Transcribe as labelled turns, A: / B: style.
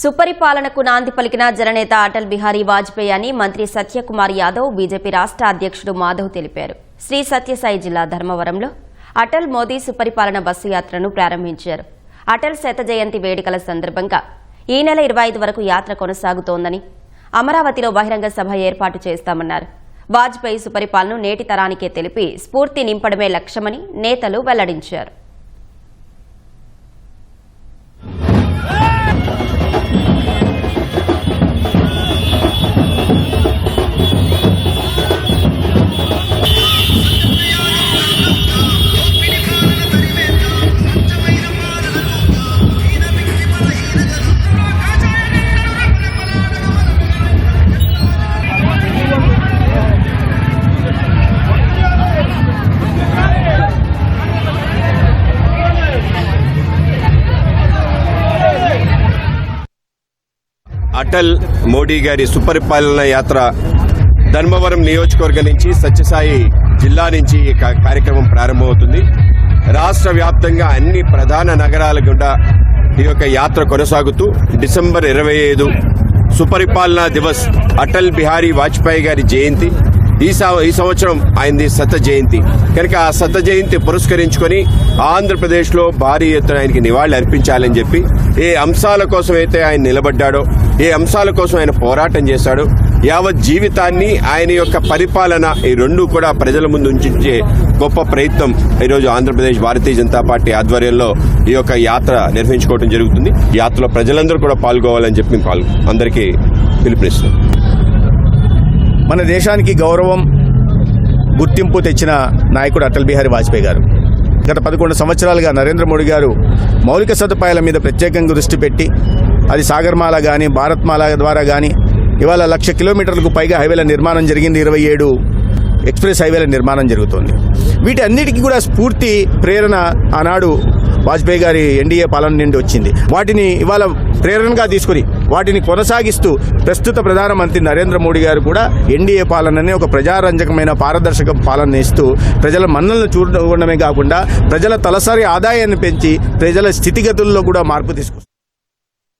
A: సుపరిపాలనకు నాంది పలికిన జననేత అటల్ బిహారీ వాజ్పేయి అని మంత్రి సత్యకుమార్ యాదవ్ బీజేపీ రాష్ట్ర అధ్యక్షుడు మాధవ్ తెలిపారు. శ్రీ సత్యసాయి జిల్లా ధర్మవరంలో అటల్ మోదీ సుపరిపాలన బస్సు యాత్రను ప్రారంభించారు. అటల్ శత జయంతి వేడుకల సందర్భంగా ఈ నెల ఇరవై ఐదు వరకు యాత్ర కొనసాగుతోందని అమరావతిలో బహిరంగ సభ ఏర్పాటు చేస్తామన్నారు. వాజ్పేయి సుపరిపాలన నేటి తరానికే తెలిపి స్ఫూర్తి నింపడమే లక్ష్యమని నేతలు వెల్లడించారు.
B: అటల్ మోడీ గారి సుపరిపాలన యాత్ర ధర్మవరం నియోజకవర్గం నుంచి సత్యసాయి జిల్లా నుంచి ఈ కార్యక్రమం ప్రారంభమవుతుంది. రాష్ట్ర వ్యాప్తంగా అన్ని ప్రధాన నగరాల గుండా ఈ యొక్క యాత్ర కొనసాగుతూ డిసెంబర్ ఇరవై ఐదు సుపరిపాలనా దివస్ అటల్ బిహారీ వాజ్పేయి గారి జయంతి. ఈ ఈ సంవత్సరం ఆయనది శత జయంతి. కనుక ఆ శత జయంతి పురస్కరించుకొని ఆంధ్రప్రదేశ్లో భారీ ఎత్తున ఆయనకి నివాళులు అర్పించాలని చెప్పి ఏ అంశాల కోసం అయితే ఆయన నిలబడ్డాడో ఏ అంశాల కోసం ఆయన పోరాటం చేశాడో యావత్ జీవితాన్ని ఆయన యొక్క పరిపాలన ఈ రెండు కూడా ప్రజల ముందు ఉంచే గొప్ప ప్రయత్నం ఈరోజు ఆంధ్రప్రదేశ్ భారతీయ జనతా పార్టీ ఆధ్వర్యంలో ఈ యొక్క యాత్ర నిర్వహించుకోవడం జరుగుతుంది. యాత్రలో ప్రజలందరూ కూడా పాల్గొవాలని చెప్పి పాల్గొ అందరికీ పిలుపునిస్తున్నాం.
C: మన దేశానికి గౌరవం గుర్తింపు తెచ్చిన నాయకుడు అటల్ బిహారీ వాజ్పేయి గారు. గత పదకొండు సంవత్సరాలుగా నరేంద్ర మోడీ గారు మౌలిక సదుపాయాల మీద ప్రత్యేకంగా దృష్టి పెట్టి అది సాగర్మాల కానీ భారత్మాల ద్వారా కానీ ఇవాళ లక్ష కిలోమీటర్లకు పైగా హైవేల నిర్మాణం జరిగింది. ఇరవై ఏడు ఎక్స్ప్రెస్ హైవేల నిర్మాణం జరుగుతోంది. వీటి అన్నిటికీ కూడా స్ఫూర్తి ప్రేరణ ఆనాడు వాజ్పేయి గారి ఎన్డీఏ పాలన నుండి వచ్చింది. వాటిని ఇవాళ ప్రేరణగా తీసుకుని వాటిని కొనసాగిస్తూ ప్రస్తుత ప్రధానమంత్రి నరేంద్ర మోడీ గారు కూడా ఎన్డీఏ పాలనని ఒక ప్రజారంజకమైన పారదర్శక పాలన ఇస్తూ ప్రజల మన్నలను చూడడమే కాకుండా ప్రజల తలసరి ఆదాయాన్ని పెంచి ప్రజల స్థితిగతుల్లో కూడా మార్పు తీసుకొస్తారు